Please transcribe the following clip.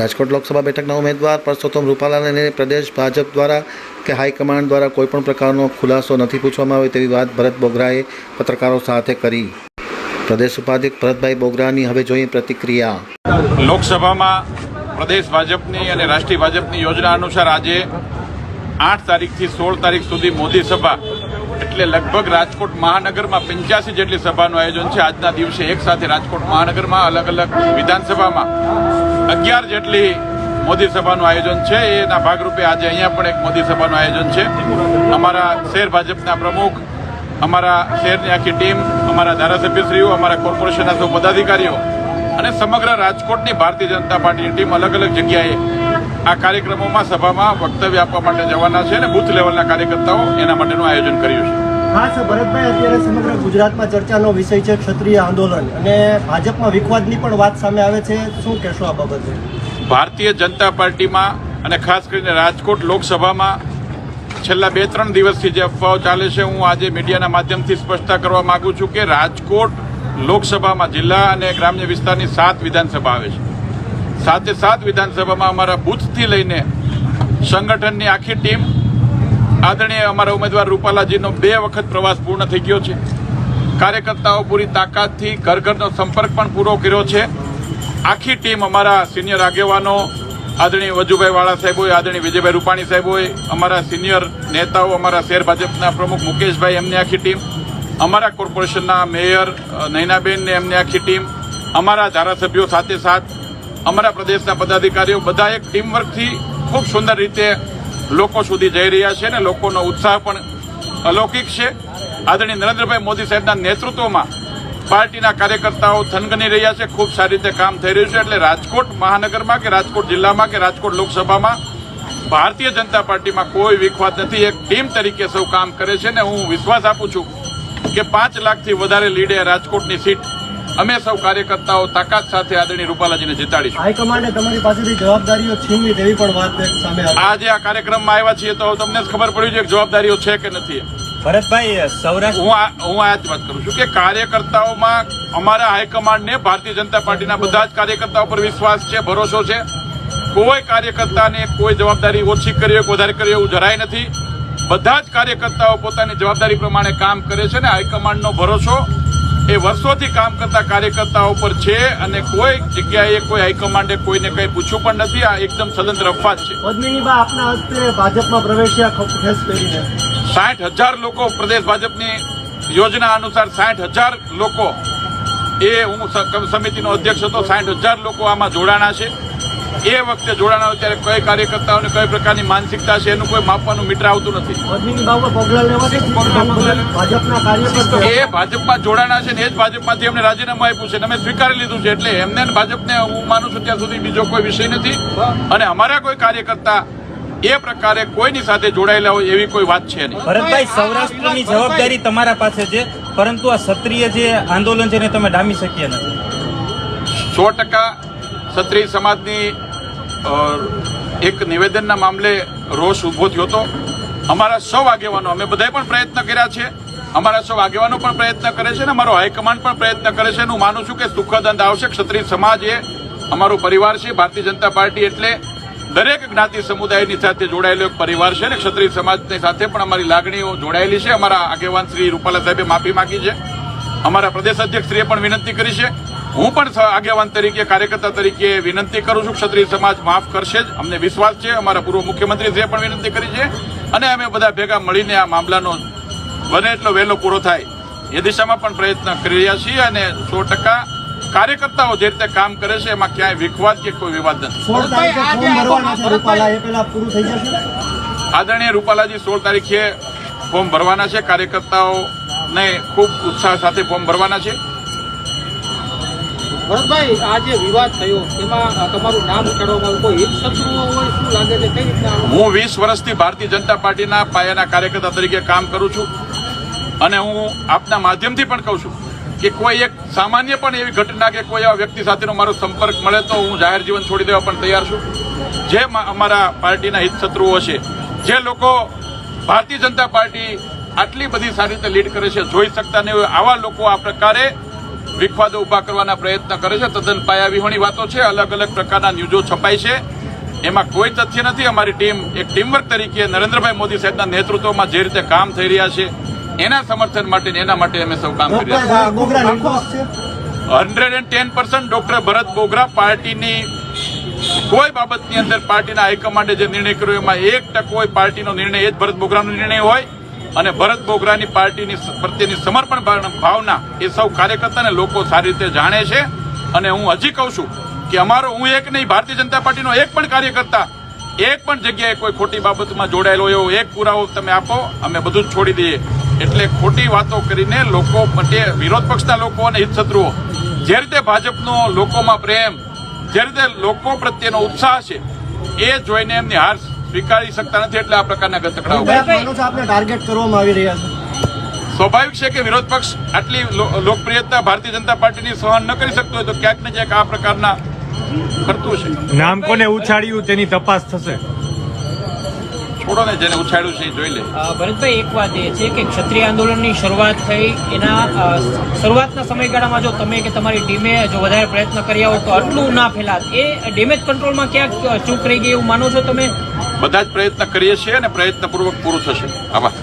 રાજકોટ લોકસભા બેઠકના ઉમેદવાર પરસોત્તમ રૂપાલાને પ્રદેશ ભાજપ દ્વારા કે હાઈકમાન્ડ દ્વારા કોઈપણ પ્રકારનો ખુલાસો નથી પૂછવામાં આવે તેવી વાત ભરત બોગરાએ પત્રકારો સાથે કરી. પ્રદેશ ઉપાધ્યક્ષ ભરતભાઈ બોગરાની હવે જોઈએ પ્રતિક્રિયા. લોકસભામાં પ્રદેશ ભાજપની અને રાષ્ટ્રીય ભાજપની યોજના અનુસાર આજે આઠ તારીખથી સોળ તારીખ સુધી મોદી સભા, એટલે લગભગ રાજકોટ મહાનગરમાં પંચ્યાસી જેટલી સભાનું આયોજન છે. આજના દિવસે એક સાથે રાજકોટ મહાનગરમાં અલગ અલગ વિધાનસભામાં અગિયાર જેટલી મોદી સભાનું આયોજન છે, એના ભાગરૂપે આજે અહીંયા પણ એક મોદી સભાનું આયોજન છે. અમારા શહેર ભાજપના પ્રમુખ, અમારા શહેરની આખી ટીમ, અમારા ધારાસભ્યશ્રીઓ, અમારા કોર્પોરેશનના સૌ પદાધિકારીઓ અને સમગ્ર રાજકોટની ભારતીય જનતા પાર્ટીની ટીમ અલગ અલગ જગ્યાએ આ કાર્યક્રમોમાં સભામાં વક્તવ્ય આપવા માટે જવાના છે અને બુથ લેવલના કાર્યકર્તાઓ એના માટેનું આયોજન કર્યું છે. ખાસ ભરતભાઈ, અત્યારે સમગ્ર ગુજરાતમાં ચર્ચાનો વિષય છે ક્ષત્રિય આંદોલન. અને ભાજપમાં વિખવાદની પણ વાત સામે આવે છે. શું કહેશો આ બાબતે? ભારતીય જનતા પાર્ટીમાં અને ખાસ કરીને રાજકોટ લોકસભામાં છેલ્લા બે ત્રણ દિવસથી જે અફવાઓ ચાલે છે, હું આજે મીડિયાના માધ્યમથી સ્પષ્ટતા કરવા માંગુ છું કે રાજકોટ લોકસભામાં જિલ્લા અને ગ્રામ્ય વિસ્તારની સાત વિધાનસભા આવે છે. સાતે સાત વિધાનસભામાં અમારા બુથથી લઈને સંગઠનની આખી ટીમ આદરણીય અમારા ઉમેદવાર રૂપાલાજીનો બે વખત પ્રવાસ પૂર્ણ થઈ ગયો છે. કાર્યકર્તાઓ પૂરી તાકાતથી ઘર ઘરનો સંપર્ક પણ પૂરો કર્યો છે. આખી ટીમ અમારા સિનિયર આગેવાનો, આદરણીય વજુભાઈ વાળા સાહેબ હોય આદરણીય વિજયભાઈ રૂપાણી સાહેબ હોય અમારા સિનિયર નેતાઓ, અમારા શહેર ભાજપના પ્રમુખ મુકેશભાઈ, એમની આખી ટીમ, અમારા કોર્પોરેશનના મેયર નૈનાબેનને એમની આખી ટીમ, અમારા ધારાસભ્યો સાથે સાથ, અમારા પ્રદેશના પદાધિકારીઓ, બધા એક ટીમવર્કથી ખૂબ સુંદર રીતે લોકો સુધી જઈ રહ્યા છે અને લોકોનો ઉત્સાહ પણ અલૌકિક છે. આદરણીય નરેન્દ્રભાઈ મોદી સાહેબના નેતૃત્વમાં પાર્ટીના કાર્યકર્તાઓ થનગની રહ્યા છે. ખૂબ સારી રીતે કામ થઈ રહ્યું છે. એટલે રાજકોટ મહાનગરમાં કે રાજકોટ જિલ્લામાં કે રાજકોટ લોકસભામાં ભારતીય જનતા પાર્ટીમાં કોઈ વિખવાદ નથી. એક ટીમ તરીકે સૌ કામ કરે છે ને હું વિશ્વાસ આપું છું કે પાંચ લાખથી વધારે લીડે રાજકોટની સીટ અમે સૌ કાર્યકર્તાઓ તાકાત સાથે આદરણીય રૂપાલાજીને જીતાડીશું. હાઈકમાન્ડે તમારી પાસેથી જવાબદારીઓ છીનવી તેવી પણ વાત સામે આજે આ કાર્યક્રમમાં આવ્યા છીએ તો તમને જ ખબર પડી છે કે જવાબદારીઓ છે કે નથી. ભરતભાઈ સૌરાષ્ટ્ર હું આ હું આ જ વાત કરું છું કે કાર્યકર્તાઓમાં અમારા હાઈકમાન્ડને ભારતીય જનતા પાર્ટીના બધા જ કાર્યકર્તાઓ પર વિશ્વાસ છે ભરોસો છે. કોઈ કાર્યકર્તાને કોઈ જવાબદારી ઓછી કરી હોય વધારે કરી એવું જરાય નથી. બધા જ કાર્યકર્તાઓ પોતાની જવાબદારી પ્રમાણે કામ કરે છે ને હાઈકમાન્ડનો ભરોસો એ વર્ષોથી કામ કરતા કાર્યકર્તાઓ પર છે અને કોઈ જગ્યાએ કોઈ હાઈકમાન્ડે કોઈને કંઈ પૂછ્યું પણ નથી. આ એકદમ સ્વતંત્ર અફવાજ છે. આપના હસ્તે ભાજપમાં પ્રવેશ્યા ખપ ખેસ પહેરીને સાઠ હજાર લોકો પ્રદેશ ભાજપની યોજના અનુસાર સાઠ હજાર લોકો એ હું સમિતિનો અધ્યક્ષ હતો. સાઠ હજાર લોકો આમાં જોડાણા છે. એ વખતે જોડાણા ત્યારે કઈ કાર્યકર્તાઓને કઈ પ્રકારની માનસિકતા છે એનું કોઈ માપવાનું મીટર આવતું નથી. પદ્મિની બા ઉપર પગલાં લેવા ભાજપના કાર્યકર્તા એ ભાજપમાં જોડાણા છે ને એ જ ભાજપમાંથી એમને રાજીનામું આપ્યું છે અમે સ્વીકારી લીધું છે એટલે એમને ભાજપને હું માનું છું ત્યાં સુધી બીજો કોઈ વિષય નથી. અને અમારા કોઈ કાર્યકર્તા એ પ્રકારે કોઈની સાથે જોડાયેલા હોય એવી કોઈ વાત છે નહીં. ભરતભાઈ સૌરાષ્ટ્રની જવાબદારી તમારા પાસે છે પરંતુ આ ક્ષત્રિય જે આંદોલન છે એને તમે ડામી શક્યા નથી. સો ટકા ક્ષત્રિય સમાજની એક નિવેદનના મામલે રોષ ઊભો થયો હતો. અમારા સૌ આગેવાનો, અમે બધાએ પણ પ્રયત્ન કર્યા છે. અમારા સૌ આગેવાનો પણ પ્રયત્ન કરે છે અને અમારો હાઈકમાન્ડ પણ પ્રયત્ન કરે છે હું માનું છું કે સુખદ અંત આવશે. ક્ષત્રિય સમાજ એ અમારો પરિવાર છે, ભારતીય જનતા પાર્ટી એટલે દરેક જ્ઞાતિ સમુદાયની સાથે જોડાયેલો એક પરિવાર છે અને ક્ષત્રિય સમાજની સાથે પણ અમારી લાગણીઓ જોડાયેલી છે. અમારા આગેવાન શ્રી રૂપાલા સાહેબે માફી માંગી છે. અમારા પ્રદેશ અધ્યક્ષશ્રીએ પણ વિનંતી કરી છે. હું પણ આગેવાન તરીકે કાર્યકર્તા તરીકે વિનંતી કરું છું ક્ષત્રિય સમાજ માફ કરશે જ. અમને વિશ્વાસ છે. અમારા પૂર્વ મુખ્યમંત્રીશ્રીએ પણ વિનંતી કરી છે. અને અમે બધા ભેગા મળીને આ મામલાનો બને એટલો વહેલો પૂરો થાય. એ દિશામાં પણ પ્રયત્ન કરી રહ્યા છીએ અને સો ટકા કાર્યકર્તાઓ જે રીતે કામ કરે છે એમાં ક્યાંય વિખવાદ કે કોઈ વિવાદ નથી. આદરણીય રૂપાલાજી સોળ તારીખે ફોર્મ ભરવાના છે. કાર્યકર્તાઓને ખૂબ ઉત્સાહ સાથે ફોર્મ ભરવાના છે. ભરતભાઈ આ જે વિવાદ થયો એમાં તમારું નામ ઉઠાડવામાં આવ્યું કોઈ હિત હોય શું લાગે છે? કઈ રીતના હું વીસ વર્ષથી ભારતીય જનતા પાર્ટીના પાયાના કાર્યકર્તા તરીકે કામ કરું છું અને હું આપના માધ્યમથી પણ કહું છું કે કોઈ એક સામાન્ય પણ એવી ઘટના કે કોઈ એવા વ્યક્તિ સાથેનો મારો સંપર્ક મળે તો હું જાહેર જીવન છોડી દેવા પણ તૈયાર છું. જે અમારા પાર્ટીના હિતશત્રુઓ છે જે લોકો ભારતીય જનતા પાર્ટી આટલી બધી સારી રીતે લીડ કરે છે જોઈ શકતા નહીં આવા લોકો આ પ્રકારે વિખવાદો ઊભા કરવાના પ્રયત્ન કરે છે. તદ્દન પાયાવિહોણી વાતો છે. અલગ અલગ પ્રકારના ન્યૂઝો છપાય છે. એમાં કોઈ તથ્ય નથી. અમારી ટીમ એક ટીમવર્ક તરીકે નરેન્દ્રભાઈ મોદી સાહેબના નેતૃત્વમાં જે રીતે કામ થઈ રહ્યા છે એના સમર્થન માટે એના માટે અમે સૌ કામ કરી રહ્યા છીએ. Hundred and ten percent doctor Bharat Boghara પાર્ટીની કોઈ બાબતની અંદર પાર્ટીના હાઈકમાન્ડે જે નિર્ણય કર્યો એમાં એક ટકો હોય પાર્ટીનો નિર્ણય એ જ ભરત બોગરાનો નિર્ણય હોય. અને ભરત બોગરાની પાર્ટીની પ્રત્યેની સમર્પણ ભાવના એ સૌ કાર્યકર્તાને લોકો સારી રીતે જાણે છે. અને હું હજી કહું છું કે અમારો, હું એક નહીં, ભારતીય જનતા પાર્ટીનો એક પણ કાર્યકર્તા એક પણ જગ્યાએ કોઈ ખોટી બાબતમાં જોડાયેલો એવો એક પુરાવો તમે આપો, અમે બધું જ છોડી દઈએ. એટલે ખોટી વાતો કરીને લોકો માટે વિરોધ પક્ષના લોકો અને હિતશત્રુઓ, જે રીતે ભાજપનો લોકોમાં પ્રેમ, જે રીતે લોકો પ્રત્યેનો ઉત્સાહ છે, એ જોઈને એમની હાર સ્વીકારી શકતા નથી એટલે આ પ્રકારના ગતકડાઓ આપને ટાર્ગેટ કરવામાં આવી રહ્યા છે. સ્વાભાવિક છે કે વિરોધ પક્ષ આટલી લોકપ્રિયતા ભારતીય જનતા પાર્ટીની સહન ન કરી શકતો હોય તો ક્યાંક ને ક્યાંક આ પ્રકારના કરતું છે. નામ કોને ઉછાળ્યું તેની તપાસ થશે. છોડો ને જેને ઉછાળ્યું છે એ જોઈ લે. ભરતભાઈ એક વાત એ છે કે ક્ષત્રિય આંદોલનની શરૂઆત થઈ. એના શરૂઆતના સમયગાળામાં જો તમે કે તમારી ટીમે જો વધારે પ્રયત્ન કર્યા હોય તો આટલું ના ફેલાત. એ ડેમેજ કંટ્રોલમાં ક્યાંક ચૂક રહી ગઈ એવું માનો છો તમે? બધા જ પ્રયત્ન કરીએ છીએ અને પ્રયત્નપૂર્વક પૂરું થશે. આભાર.